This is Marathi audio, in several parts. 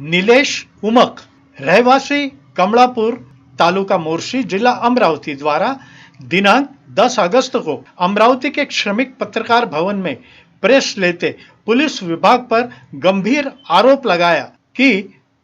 निलेश उमक, रहवासी कमलापुर तालुका मोर्शी जिला अमरावती द्वारा दिनांक 10 अगस्त को अमरावती के श्रमिक पत्रकार भवन में प्रेस लेते पुलिस विभाग पर गंभीर आरोप लगाया कि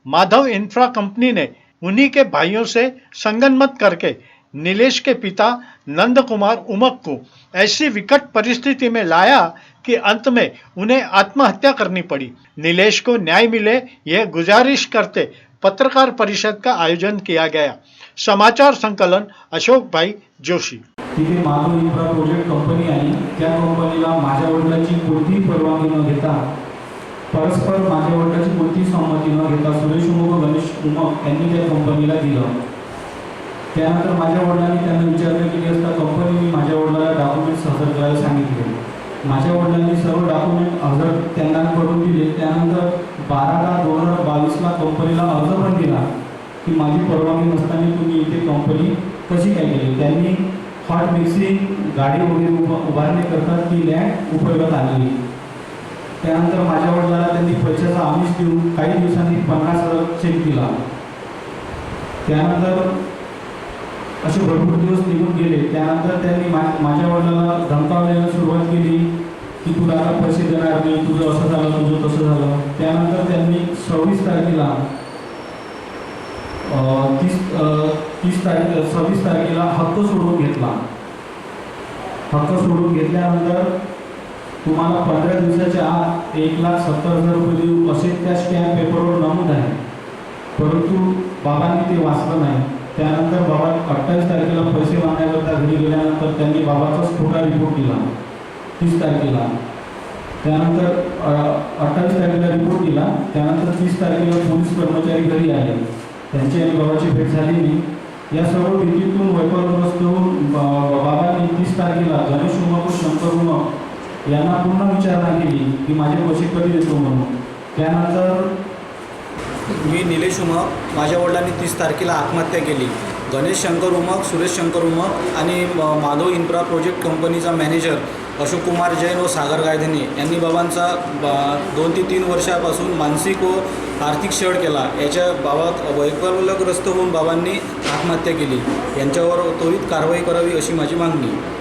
माधव इंफ्रा कंपनी ने उन्हीं के भाइयों से संगनमत करके नीलेश के पिता नंद कुमार उमक को ऐसी विकट परिस्थिति में लाया कि अंत में उन्हें आत्महत्या करनी पड़ी। नीलेश को न्याय मिले, यह गुजारिश करते पत्रकार परिषद का आयोजन किया गया। समाचार संकलन, अशोक भाई जोशी। तिथे माधव इन्फ्रा प्रोजेक्ट कंपनी आहे त्या कंपनीला माझ्या वडिलांची कोणतीही परवानगी न घेता, परस्पर माझ्या वडिलांची कोणतीही संमती न घेता सुरेश उमक गणेश उमक यांनी त्या कंपनीला दिलं. त्यानंतर माझ्या वडिलांनी त्यांना विचारलं केली असता कंपनीने माझ्या वडिलांना डॉक्युमेंट्स हजर करायला सांगितले. माझ्या वडिलांनी सर्व डॉक्युमेंट हजर त्यांना करून दिले. त्यानंतर बारा दहा दोन हजार बावीसला कंपनीला अर्ज पण दिला की माझी परवानगी नसताना तुम्ही इथे कंपनी कशी काय केली? त्यांनी हॉट मिक्सिंग गाडी वगैरे उभा उभारण्याकरता ती लँड उपयोगात आलेली त्यानंतर माझ्या वडिलांना त्यांनी पैशाचा आमिष देऊन काही दिवसांनी पन्नास हजार चेक दिला. त्यानंतर असे भरपूर दिवस निघून गेले. त्यानंतर त्यांनी मा माझ्या वडिलांना धमकावण्याला सुरुवात केली की तुला दादा पैसे देणार नाही तुझं असं झालं तुझं तसं झालं. त्यानंतर त्यांनी सव्वीस तारखेला तीस तीस तारीख सव्वीस तारखेला हक्क सोडून घेतला. हक्क सोडून घेतल्यानंतर तुम्हाला पंधरा दिवसाच्या आत एक लाख सत्तर हजार रुपये देऊ. त्यानंतर बाबा अठ्ठावीस तारखेला पैसे मागण्याकरता घरी गेल्यानंतर त्यांनी बाबाचाच खोटा रिपोर्ट दिला तीस तारखेला. त्यानंतर अठ्ठावीस तारखेला रिपोर्ट दिला त्यानंतर तीस तारखेला पोलीस कर्मचारी घरी आले. त्यांची आणि बाबाची भेट झाली नाही. या सर्व भीतीतून वैपरग्रस्त होऊन बाबांनी तीस तारखेला गणेश उमक शंकर उमक यांना पुन्हा विचारणा केली की माझे पैसे कधी देतो म्हणून. त्यानंतर मी निलेश उमक माझ्या वडिलांनी तीस तारखेला आत्महत्या केली. गणेश शंकर उमक सुरेश शंकर उमक आणि म- माधव इन्फ्रा प्रोजेक्ट कंपनीचा मॅनेजर अशोक कुमार जैन व सागर गायधने यांनी बाबांचा बा दोन ते तीन वर्षापासून मानसिक व आर्थिक छळ केला. याच्या बाबात वैफल्यग्रस्त होऊन बाबांनी आत्महत्या केली. यांच्यावर त्वरित कारवाई करावी अशी माझी मागणी.